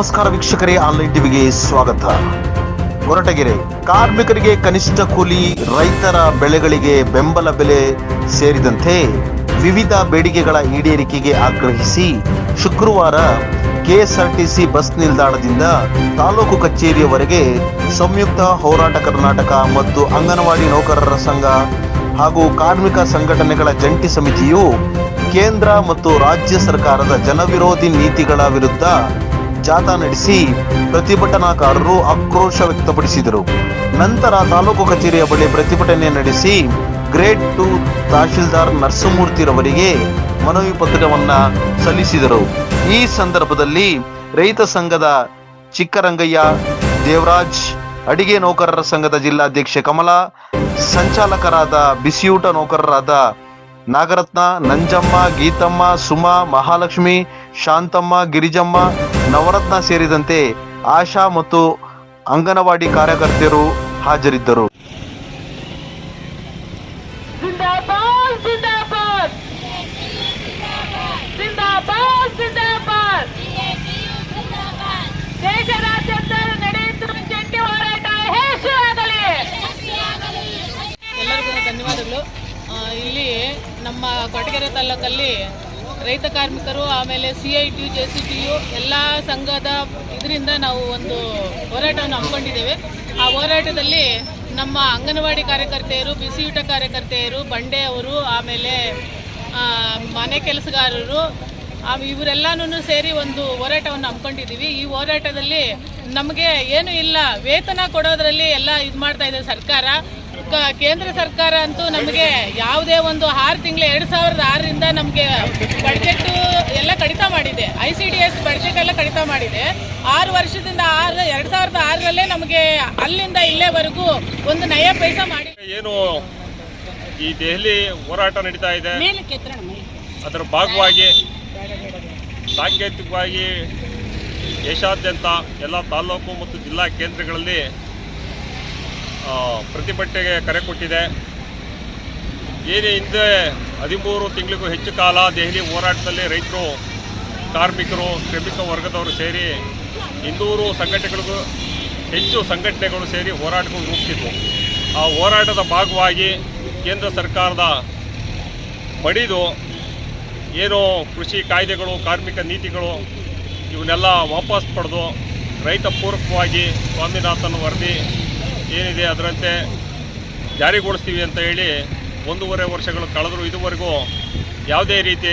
ನಮಸ್ಕಾರ ವೀಕ್ಷಕರೇ, ಆನ್ಲೈನ್ ಟಿವಿಗೆ ಸ್ವಾಗತ. ಹೊರಟಗೆರೆ, ಕಾರ್ಮಿಕರಿಗೆ ಕನಿಷ್ಠ ಕೂಲಿ, ರೈತರ ಬೆಳೆಗಳಿಗೆ ಬೆಂಬಲ ಬೆಲೆ ಸೇರಿದಂತೆ ವಿವಿಧ ಬೇಡಿಕೆಗಳ ಈಡೇರಿಕೆಗೆ ಆಗ್ರಹಿಸಿ ಶುಕ್ರವಾರ ಕೆಎಸ್ಆರ್ಟಿಸಿ ಬಸ್ ನಿಲ್ದಾಣದಿಂದ ತಾಲೂಕು ಕಚೇರಿಯವರೆಗೆ ಸಂಯುಕ್ತ ಹೋರಾಟ ಕರ್ನಾಟಕ ಮತ್ತು ಅಂಗನವಾಡಿ ನೌಕರರ ಸಂಘ ಹಾಗೂ ಕಾರ್ಮಿಕ ಸಂಘಟನೆಗಳ ಜಂಟಿ ಸಮಿತಿಯು ಕೇಂದ್ರ ಮತ್ತು ರಾಜ್ಯ ಸರ್ಕಾರದ ಜನವಿರೋಧಿ ನೀತಿಗಳ ವಿರುದ್ಧ ಜಾಥಾ ನಡೆಸಿ ಪ್ರತಿಭಟನಾಕಾರರು ಆಕ್ರೋಶ ವ್ಯಕ್ತಪಡಿಸಿದರು. ನಂತರ ತಾಲೂಕು ಕಚೇರಿಯ ಬಳಿ ಪ್ರತಿಭಟನೆ ನಡೆಸಿ ಗ್ರೇಡ್ ಟು ತಹಶೀಲ್ದಾರ್ ನರಸಮೂರ್ತಿರವರಿಗೆ ಮನವಿ ಪತ್ರವನ್ನ ಸಲ್ಲಿಸಿದರು. ಈ ಸಂದರ್ಭದಲ್ಲಿ ರೈತ ಸಂಘದ ಚಿಕ್ಕರಂಗಯ್ಯ, ದೇವರಾಜ್, ಅಡಿಗೆ ನೌಕರರ ಸಂಘದ ಜಿಲ್ಲಾಧ್ಯಕ್ಷೆ ಕಮಲಾ, ಸಂಚಾಲಕರಾದ ಬಿಸಿಯೂಟ ನೌಕರರಾದ ನಾಗರತ್ನ ನಂಜಮ್ಮ ಗೀತಮ್ಮ ಸುಮಾ ಮಹಾಲಕ್ಷ್ಮಿ ಶಾಂತಮ್ಮ ಗಿರಿಜಮ್ಮ ನವರತ್ನ ಸೇರಿದಂತೆ ಆಶಾ ಮತ್ತು ಅಂಗನವಾಡಿ ಕಾರ್ಯಕರ್ತೆಯರು ಹಾಜರಿದ್ದರು. ನಮ್ಮ ಕೊಟಗೆರೆ ತಾಲೂಕಲ್ಲಿ ರೈತ ಕಾರ್ಮಿಕರು, ಆಮೇಲೆ C I T J C T U ಎಲ್ಲ ಸಂಘದ ಇದರಿಂದ ನಾವು ಒಂದು ಹೋರಾಟವನ್ನು ಹಮ್ಮಿಕೊಂಡಿದ್ದೇವೆ. ಆ ಹೋರಾಟದಲ್ಲಿ ನಮ್ಮ ಅಂಗನವಾಡಿ ಕಾರ್ಯಕರ್ತೆಯರು, ಬಿಸಿಯೂಟ ಕಾರ್ಯಕರ್ತೆಯರು, ಬಂಡೆ ಅವರು, ಆಮೇಲೆ ಮನೆ ಕೆಲಸಗಾರರು ಇವರೆಲ್ಲನೂ ಸೇರಿ ಒಂದು ಹೋರಾಟವನ್ನು ಹಮ್ಮಿಕೊಂಡಿದ್ದೀವಿ. ಈ ಹೋರಾಟದಲ್ಲಿ ನಮಗೆ ಏನು ಇಲ್ಲ, ವೇತನ ಕೊಡೋದ್ರಲ್ಲಿ ಎಲ್ಲ ಇದು ಮಾಡ್ತಾ ಇದೆ ಸರ್ಕಾರ. ಕೇಂದ್ರ ಸರ್ಕಾರ ಅಂತೂ ನಮಗೆ ಯಾವುದೇ ಒಂದು ಆರು ತಿಂಗಳು ಎರಡು ಸಾವಿರದ ಆರರಿಂದ ನಮಗೆ ಬಡ್ಜೆಟ್ಟು ಎಲ್ಲ ಕಡಿತ ಮಾಡಿದೆ. I C D S budget ಎಲ್ಲ ಕಡಿತ ಮಾಡಿದೆ. ಆರು ವರ್ಷದಿಂದ ಆರು ಎರಡು ಸಾವಿರದ ಆರರಲ್ಲೇ ನಮಗೆ ಅಲ್ಲಿಂದ ಇಲ್ಲೇವರೆಗೂ ಒಂದು ನಯ ಪೈಸ ಮಾಡಿ ಏನು ಈ ದೆಹಲಿ ಹೋರಾಟ ನಡೀತಾ ಇದೆ. ಅದರ ಭಾಗವಾಗಿ ಸಾಂಕೇತಿಕವಾಗಿ ದೇಶಾದ್ಯಂತ ಎಲ್ಲ ತಾಲೂಕು ಮತ್ತು ಜಿಲ್ಲಾ ಕೇಂದ್ರಗಳಲ್ಲಿ ಪ್ರತಿಭಟನೆಗೆ ಕರೆ ಕೊಟ್ಟಿದೆ. ಏನೇ ಹಿಂದೆ ಹದಿಮೂರು ತಿಂಗಳಿಗೂ ಹೆಚ್ಚು ಕಾಲ ದೆಹಲಿ ಹೋರಾಟದಲ್ಲಿ ರೈತರು, ಕಾರ್ಮಿಕರು, ಶ್ರಮಿಕ ವರ್ಗದವರು ಸೇರಿ ಇನ್ನೂರು ಸಂಘಟನೆಗಳಿಗೂ ಹೆಚ್ಚು ಸಂಘಟನೆಗಳು ಸೇರಿ ಹೋರಾಟಗಳು ರೂಪಿಸಿದ್ವು. ಆ ಹೋರಾಟದ ಭಾಗವಾಗಿ ಕೇಂದ್ರ ಸರ್ಕಾರದ ಮಡಿದು ಏನು ಕೃಷಿ ಕಾಯ್ದೆಗಳು, ಕಾರ್ಮಿಕ ನೀತಿಗಳು ಇವನ್ನೆಲ್ಲ ವಾಪಸ್ ಪಡೆದು ರೈತ ಪೂರಕವಾಗಿ ಸ್ವಾಮಿನಾಥನ್ ವರದಿ ಏನಿದೆ ಅದರಂತೆ ಜಾರಿಗೊಳಿಸ್ತೀವಿ ಅಂತ ಹೇಳಿ ಒಂದೂವರೆ ವರ್ಷಗಳು ಕಳೆದರೂ ಇದುವರೆಗೂ ಯಾವುದೇ ರೀತಿ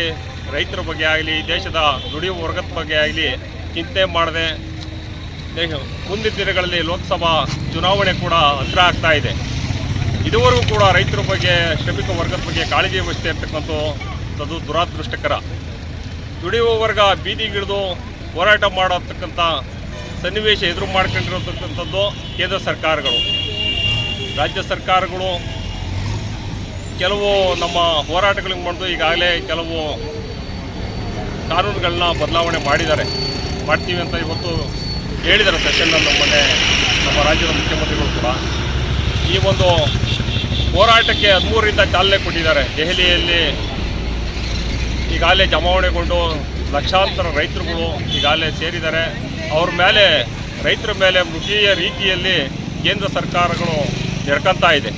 ರೈತರ ಬಗ್ಗೆ ಆಗಲಿ, ದೇಶದ ದುಡಿಯುವ ವರ್ಗದ ಬಗ್ಗೆ ಆಗಲಿ ಚಿಂತೆ ಮಾಡದೆ ಮುಂದಿನ ದಿನಗಳಲ್ಲಿ ಲೋಕಸಭಾ ಚುನಾವಣೆ ಕೂಡ ಹತ್ರ ಆಗ್ತಾ ಇದೆ. ಇದುವರೆಗೂ ಕೂಡ ರೈತರ ಬಗ್ಗೆ, ಶ್ರಮಿಕ ವರ್ಗದ ಬಗ್ಗೆ ಕಾಳಜಿ ವಹಿಸ್ತಾ ಇರ್ತಕ್ಕಂಥದ್ದು ದುರಾದೃಷ್ಟಕರ. ದುಡಿಯುವ ವರ್ಗ ಬೀದಿಗಿಳಿದು ಹೋರಾಟ ಮಾಡತಕ್ಕಂಥ ಸನ್ನಿವೇಶ ಎದುರು ಮಾಡ್ಕೊಂಡಿರತಕ್ಕಂಥದ್ದು ಕೇಂದ್ರ ಸರ್ಕಾರಗಳು. ರಾಜ್ಯ ಸರ್ಕಾರಗಳು ಕೆಲವು ನಮ್ಮ ಹೋರಾಟಗಳಿಗೆ ಮಾಡಿದು ಈಗಾಗಲೇ ಕೆಲವು ಕಾನೂನುಗಳನ್ನ ಬದಲಾವಣೆ ಮಾಡಿದ್ದಾರೆ. ಮಾಡ್ತೀವಿ ಅಂತ ಇವತ್ತು ಹೇಳಿದ್ದಾರೆ ಸೆಷನ್ನಲ್ಲಿ ಮೊನ್ನೆ ನಮ್ಮ ರಾಜ್ಯದ ಮುಖ್ಯಮಂತ್ರಿಗಳು ಕೂಡ. ಈ ಒಂದು ಹೋರಾಟಕ್ಕೆ ಹದಿಮೂರರಿಂದ ಚಾಲನೆ ಕೊಟ್ಟಿದ್ದಾರೆ. ದೆಹಲಿಯಲ್ಲಿ ಈಗಾಗಲೇ ಜಮಾವಣೆಗೊಂಡು ಲಕ್ಷಾಂತರ ರೈತರುಗಳು ಈಗಾಗಲೇ ಸೇರಿದ್ದಾರೆ. ಅವ್ರ ಮೇಲೆ, ರೈತರ ಮೇಲೆ ಮೃಗೀಯ ರೀತಿಯಲ್ಲಿ ಕೇಂದ್ರ ಸರ್ಕಾರಗಳು ನೆಡ್ಕೊಂತಾ ಇದೆ.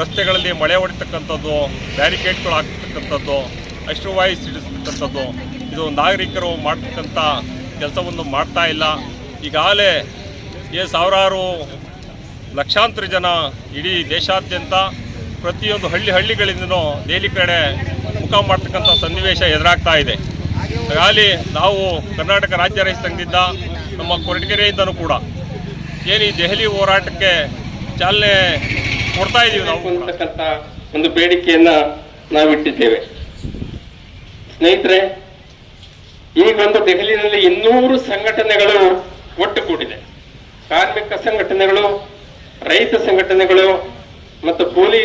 ರಸ್ತೆಗಳಲ್ಲಿ ಮಳೆ ಹೊಡಿತಕ್ಕಂಥದ್ದು ಬ್ಯಾರಿಕೇಡ್ಗಳು ಹಾಕ್ತಕ್ಕಂಥದ್ದು ವಾಯ್ಸ್ ಸಿಡಿಸ್ತಕ್ಕಂಥದ್ದು, ಇದು ನಾಗರಿಕರು ಮಾಡ್ತಕ್ಕಂಥ ಕೆಲಸವನ್ನು ಮಾಡ್ತಾ ಇಲ್ಲ. ಈಗಾಗಲೇ ಏ ಸಾವಿರಾರು ಲಕ್ಷಾಂತರ ಜನ ಇಡೀ ದೇಶಾದ್ಯಂತ ಪ್ರತಿಯೊಂದು ಹಳ್ಳಿ ಹಳ್ಳಿಗಳಿಂದನೂ ದೆಹಲಿ ಕಡೆ ಮುಖ ಮಾಡ್ತಕ್ಕಂಥ ಸನ್ನಿವೇಶ ಎದುರಾಗ್ತಾ ಇದೆ. ಹಾಗಾಗಿ ನಾವು ಕರ್ನಾಟಕ ರಾಜ್ಯ ರೈತ ಸಂಘದಿಂದ ನಮ್ಮ ಕೊರಟಗೆರೆಯಿಂದನೂ ಕೂಡ ಏನು ಈ ದೆಹಲಿ ಹೋರಾಟಕ್ಕೆ ಚಾಲನೆ ಕೊಡ್ತಾ ಇದ್ದೀವಿ ನಾವು ಒಂದು ಬೇಡಿಕೆಯನ್ನ ನಾವಿಟ್ಟಿದ್ದೇವೆ. ಸ್ನೇಹಿತರೆ ಈಗೊಂದು ದೆಹಲಿನಲ್ಲಿ ಇನ್ನೂರು ಸಂಘಟನೆಗಳು ಒಟ್ಟುಗೂಡಿದೆ. ಕಾರ್ಮಿಕ ಸಂಘಟನೆಗಳು, ರೈತ ಸಂಘಟನೆಗಳು ಮತ್ತು ಕೂಲಿ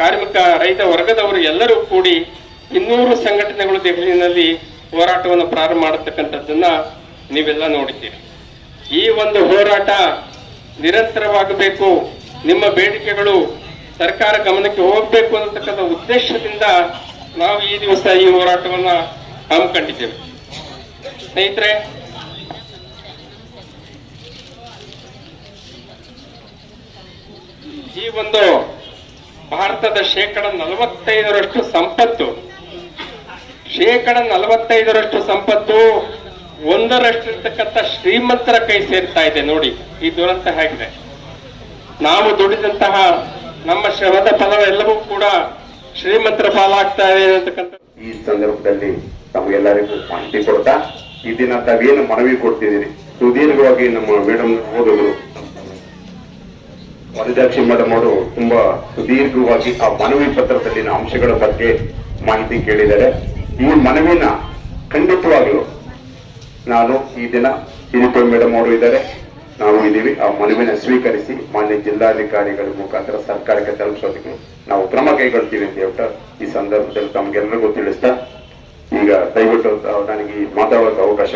ಕಾರ್ಮಿಕ ರೈತ ವರ್ಗದವರು ಎಲ್ಲರೂ ಕೂಡಿ ಇನ್ನೂರು ಸಂಘಟನೆಗಳು ದೆಹಲಿನಲ್ಲಿ ಹೋರಾಟವನ್ನು ಪ್ರಾರಂಭ ಮಾಡತಕ್ಕಂಥದ್ದನ್ನ ನೀವೆಲ್ಲ ನೋಡಿದ್ದೀರಿ. ಈ ಒಂದು ಹೋರಾಟ ನಿರಂತರವಾಗಬೇಕು. ನಿಮ್ಮ ಬೇಡಿಕೆಗಳು ಸರ್ಕಾರ ಗಮನಕ್ಕೆ ಹೋಗಬೇಕು ಅನ್ನತಕ್ಕಂಥ ಉದ್ದೇಶದಿಂದ ನಾವು ಈ ದಿವಸ ಈ ಹೋರಾಟವನ್ನ ಹಮ್ಮಿಕೊಂಡಿದ್ದೇವೆ. ಸ್ನೇಹಿತರೆ, ಈ ಒಂದು ಭಾರತದ ಶೇಕಡ ನಲವತ್ತೈದರಷ್ಟು ಸಂಪತ್ತು ಶೇಕಡ ನಲವತ್ತೈದರಷ್ಟು ಸಂಪತ್ತು ಒಂದರಷ್ಟಿರ್ತಕ್ಕಂಥ ಶ್ರೀಮಂತರ ಕೈ ಸೇರ್ತಾ ಇದೆ ನೋಡಿ, ಈ ದುರಂತ ಹೇಗಿದೆ. ನಾವು ದುಡಿದಂತಹ ನಮ್ಮ ಶ್ರಮದ ಫಲವೆಲ್ಲವೂ ಕೂಡ ಶ್ರೀಮಂತರ ಪಾಲಾಗ್ತಾ ಇದೆ ಅಂತಕ್ಕಂಥ ಈ ಸಂದರ್ಭದಲ್ಲಿ ತಮಗೆಲ್ಲರಿಗೂ ಮಾಹಿತಿ ಕೊಡ್ತಾ. ಈ ದಿನ ತಾವೇನು ಮನವಿ ಕೊಡ್ತಿದ್ದೀರಿ? ಸುದೀರ್ಘವಾಗಿ ನಮ್ಮ ಮೇಡಮ್ ಓದುಗರು ವರದಾಕ್ಷಿ ಮೇಡಮ್ ಅವರು ತುಂಬಾ ಸುದೀರ್ಘವಾಗಿ ಆ ಮನವಿ ಪತ್ರದಲ್ಲಿನ ಅಂಶಗಳ ಬಗ್ಗೆ ಮಾಹಿತಿ ಕೇಳಿದ್ದಾರೆ. ಈ ಮನವಿನ ಖಂಡಿತವಾಗಲೂ ನಾನು ಈ ದಿನ ಹಿರಿಪ ಮೇಡಮ್ ಅವರು ಇದ್ದಾರೆ. ನಾವು ಇದ್ದೀವಿ. ಆ ಮನವಿನ ಸ್ವೀಕರಿಸಿ ಮಾನ್ಯ ಜಿಲ್ಲಾಧಿಕಾರಿಗಳ ಮುಖಾಂತರ ಸರ್ಕಾರಕ್ಕೆ ತಲುಪಿಸೋದಕ್ಕೆ ನಾವು ಕ್ರಮ ಕೈಗೊಳ್ತೀವಿ ಅಂತ ಹೇಳ್ತಾ ಈ ಸಂದರ್ಭದಲ್ಲಿ ತಮಗೆಲ್ಲರಿಗೂ ತಿಳಿಸ್ತಾ ಈಗ ದಯವಿಟ್ಟು ನನಗೆ ಮಾತಾಡೋಕೆ ಅವಕಾಶ